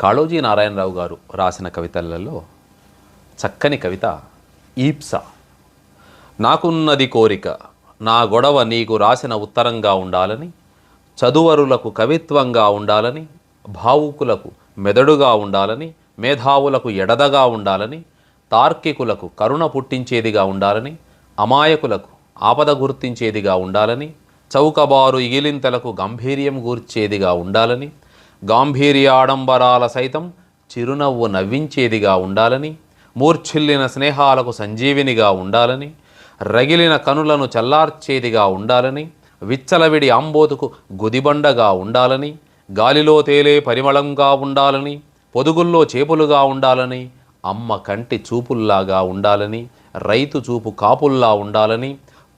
కాళోజీ నారాయణరావు గారు రాసిన కవితలలో చక్కని కవిత ఈప్స. నాకున్నది కోరిక నా గొడవ నీకు రాసిన ఉత్తరంగా ఉండాలని చదువరులకు కవిత్వంగా ఉండాలని భావుకులకు మెదడుగా ఉండాలని మేధావులకు ఎడదగా ఉండాలని తార్కికులకు కరుణ పుట్టించేదిగా ఉండాలని అమాయకులకు ఆపద గుర్తించేదిగా ఉండాలని చౌకబారు ఇగిలింతలకు గంభీర్యం గూర్చేదిగా ఉండాలని గాంభీర్యాడంబరాల సైతం చిరునవ్వు నవ్వించేదిగా ఉండాలని మూర్ఛిల్లిన స్నేహాలకు సంజీవినిగా ఉండాలని రగిలిన కనులను చల్లార్చేదిగా ఉండాలని విచ్చలవిడి ఆంబోతుకు గుదిబండగా ఉండాలని గాలిలో తేలే పరిమళంగా ఉండాలని పొదుగుల్లో చేపులుగా ఉండాలని అమ్మ కంటి చూపుల్లాగా ఉండాలని రైతు చూపు కాపుల్లా ఉండాలని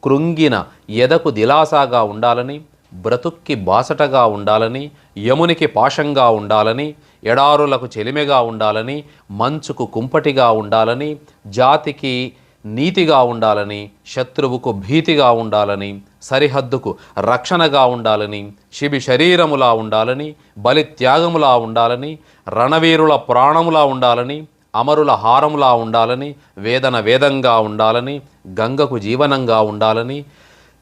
కృంగిన ఎదకు దిలాసాగా ఉండాలని బ్రతుక్కి బాసటగా ఉండాలని యమునికి పాశంగా ఉండాలని ఎడారులకు చెలిమెగా ఉండాలని మంచుకు కుంపటిగా ఉండాలని జాతికి నీతిగా ఉండాలని శత్రువుకు భీతిగా ఉండాలని సరిహద్దుకు రక్షణగా ఉండాలని శిబి శరీరములా ఉండాలని బలి త్యాగములా ఉండాలని రణవీరుల ప్రాణములా ఉండాలని అమరుల హారములా ఉండాలని వేదన వేదంగా ఉండాలని గంగకు జీవనంగా ఉండాలని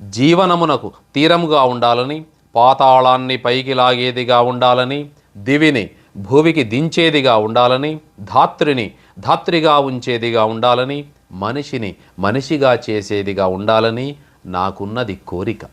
జీవనమునకు తీరముగా ఉండాలని పాతాళాన్ని పైకి లాగేదిగా ఉండాలని దివిని భూమికి దించేదిగా ఉండాలని ధాత్రిని ధాత్రిగా ఉంచేదిగా ఉండాలని మనిషిని మనిషిగా చేసేదిగా ఉండాలని నాకున్నది కోరిక.